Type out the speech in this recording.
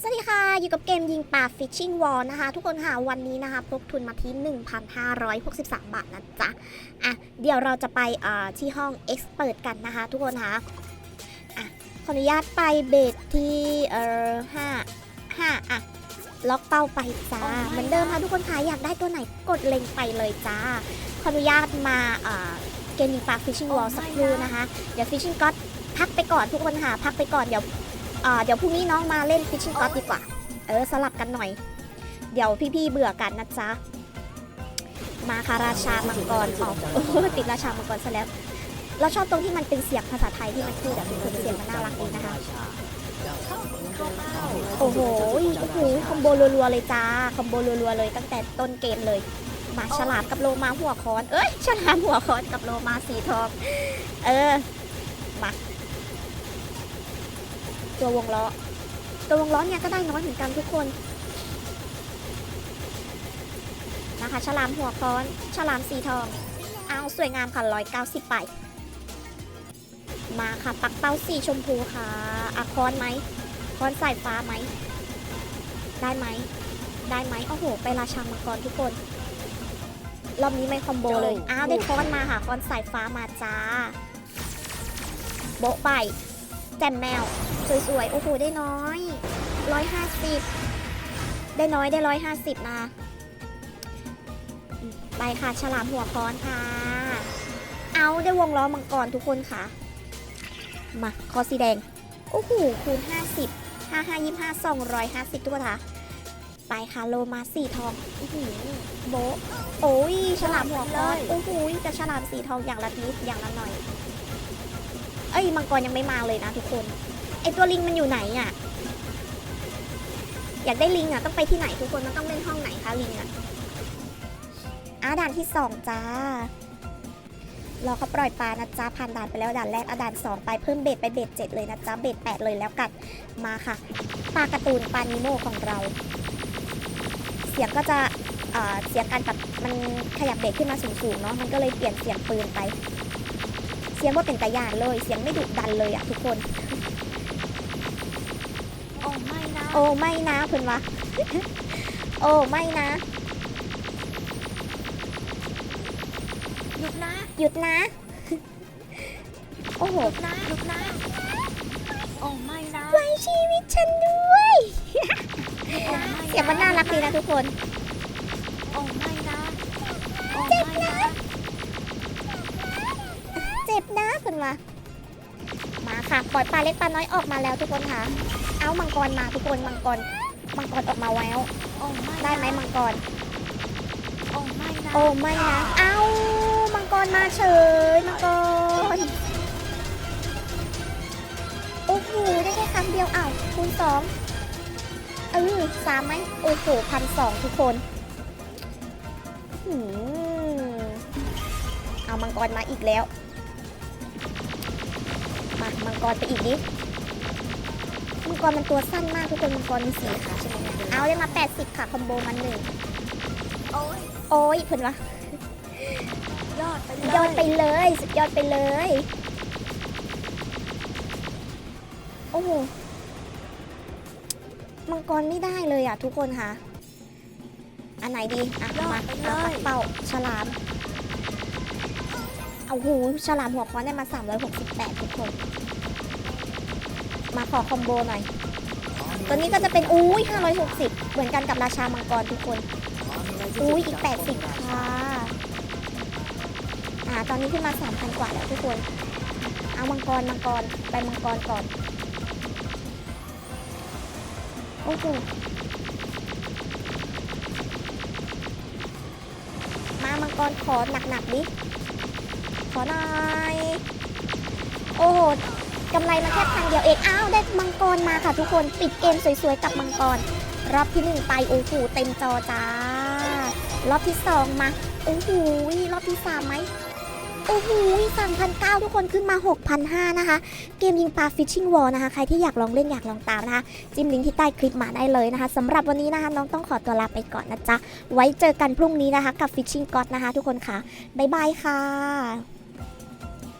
สวัสดีค่ะ อยู่กับเกมยิงปลา Fishing Wall นะคะ ทุกคนค่ะ วันนี้นะคะพกทุนมาที่ 1,563 บาทนะจ๊ะ อะ เดี๋ยวเราจะไปเอ่อที่ห้อง Expert กันนะคะ ทุกคนค่ะอะ ขออนุญาตไปเบสที่เอ่อห้าห้าอะ ล็อกเป้าไปจ้า เหมือนเดิมค่ะทุกคนค่ะ อยากได้ตัวไหนกดเล็งไปเลยจ้า ขออนุญาตมาเอ่อเกมยิงปลา Fishing Wall สักครู่นะคะ เดี๋ยว Fishing God พักไปก่อนทุกคนค่ะ พักไปก่อนเดี๋ยว อ่าเดี๋ยวพรุ่งนี้น้องมาเล่นฟิชชิ่งก๊อตดีกว่า เออสลับกันหน่อย เดี๋ยวพี่ๆเบื่อกันนะจ๊ะ มาค่ะราชามังกรออกโอ้โหติดราชามังกรซะแล้ว เราชอบตรงที่มันเป็นเสียงภาษาไทยที่มันพูดแบบนี้เสียงมันน่ารักดีนะคะ โอ้โหโอ้โหคอมโบรัวๆเลยจ้าคอมโบรัวๆเลยตั้งแต่ต้นเกมเลยมาฉลามกับโลมาหัวคอน เอ้ยฉลามหัวคอนกับโลมาสีทอง เออ มา ตัววงล้อ ตัววงล้อเนี่ยก็ได้น้อยเหมือนกันทุกคนนะคะฉลามหัวค้อนฉลามสีทอง เอาสวยงามค่ะร้อยเก้าสิบไป มาค่ะ ปักเป้าสีชมพูค่ะอะคอนไหมคอนสายฟ้าไหม ได้ไหม ได้ไหมโอ้โห ไปราชามังกรทุกคน รอบนี้ไม่คอมโบเลย อ้าว ได้คอนมาค่ะคอนสายฟ้ามาจ้า โบ๊ะไป แจ่มแมว สวยๆ โอ้โห ได้น้อยร้อยห้าสิบได้น้อยได้ร้อยห้าสิบนะอืมไปค่ะ ฉลามหัวค้อนค่ะ เอาได้วงล้อมังกรทุกคนค่ะ มา คอสีแดง โอ้โห คูณ50 5 5 25 250ทุกคนค่ะ ไปค่ะ โลมาสีทองอื้อหือโบะโอ้ย ฉลามหัวค้อน โอ้โหแต่ฉลามสีทองอย่างละนิดอย่างละหน่อย เอ้ยมังกรยังไม่มาเลยนะทุกคนไอตัวลิงมันอยู่ไหนอะ่ะ อยากได้ลิงอะ่ะต้องไปที่ไหนทุกคนมันต้องเล่นห้องไหนคะลิงอะ่ะอาด่านที่สองจ้ารอเขาปล่อยปลานะจ๊ะผ่านด่านไปแล้วด่านแรกอะด่านสองไปเพิ่มเบ็ดไปเบ็ดเจ็ดเลยนะจ๊ะเบ็ดแปดเลยแล้วกัดมาค่ะปลาการ์ตูนปลานิโมของเรา เสียงก็จะเเสียงการปรับมันขยับเบ็ดขึ้นมาสูงๆเนาะมันก็เลยเปลี่ยนเสียงปืนไป เสียงว่าเป็นตะยานเลย เสียงไม่ดุดันเลยอะทุกคน โอ้ไม่นะ โอ้ไม่นะเพื่อนวะโอ้ไม่นะ หยุดนะ หยุดนะ โอ้โห หยุดนะ หยุดนะ โอ้ไม่นะไว้ชีวิตฉันด้วยโอ้ไม่ะเสียงมันน่ารักดีนะทุกคน โอ้ไม่นะโอ้ไม่นะ็บนะเพื่อนวะมาค่ะปล่อยปลาเล็กปลาน้อยออกมาแล้วทุกคนค่ะ เอามังกรมาทุกคนมังกร มังกรออกมาแล้ว โอ้ไม่ได้ไหมมังกร โอ้ไม่นะ โอ้ไม่นะ เอามังกรมาเฉยมังกร โอ้โหได้แค่ครั้งเดียวอ้าวคูณสองเออสามไหมโอ้โหพันสองทุกคนหืมเอามังกรมาอีกแล้ว มามังกรไปอีกดิมังกรมันตัวสั้นมากทุกคนมังกรมีสี่ขาใช่ไหมเนี่ยเอาได้มา 80 ค่ะคอมโบมันหนึ่งโอ้ยโอ้ยเพื่อนวะยอดไปเลยยอดไปเลยสุดยอดไปเลย โอ้โหมังกรไม่ได้เลยอะทุกคนค่ะ อันไหนดี อะยอมาดไปเลเอาปัยกเป่าฉลามเอาหูฉลามหัวค้อนได้มา 368 ทุกคน มาขอคอมโบหน่อย ตัวนี้ก็จะเป็นอุ้ย560 เหมือนกันกับราชามังกรทุกคน อุ้ยอีก 80 ค่ะ อ่า ตอนนี้ขึ้นมา 3,000 กว่าแล้วทุกคน เอามังกรมังกร ไปมังกรก่อน โอ้โหมามังกรขอหนักๆดิ ขอหน่อย โอ้โห กำไรมาแค่พันเดียวเองอ้าวได้มังกรมาค่ะทุกคนปิดเกมสวยๆกับมังกร รอบที่หนึ่งไปโอ้โหเต็มจอจ้า รอบที่สองมาโอ้โหรอบที่สามไหมโอ้โหสามพันเก้าทุกคนขึ้นมา 6,500 นะคะ เกมยิงปลา Fishing Wall นะคะ ใครที่อยากลองเล่นอยากลองตามนะคะ จิ้มลิงก์ที่ใต้คลิปมาได้เลยนะคะสำหรับวันนี้นะคะ น้องต้องขอตัวลาไปก่อนนะจ๊ะ ไว้เจอกันพรุ่งนี้นะคะ กับ Fishing God นะคะ ทุกคนค่ะ บ๊ายบายค่ะ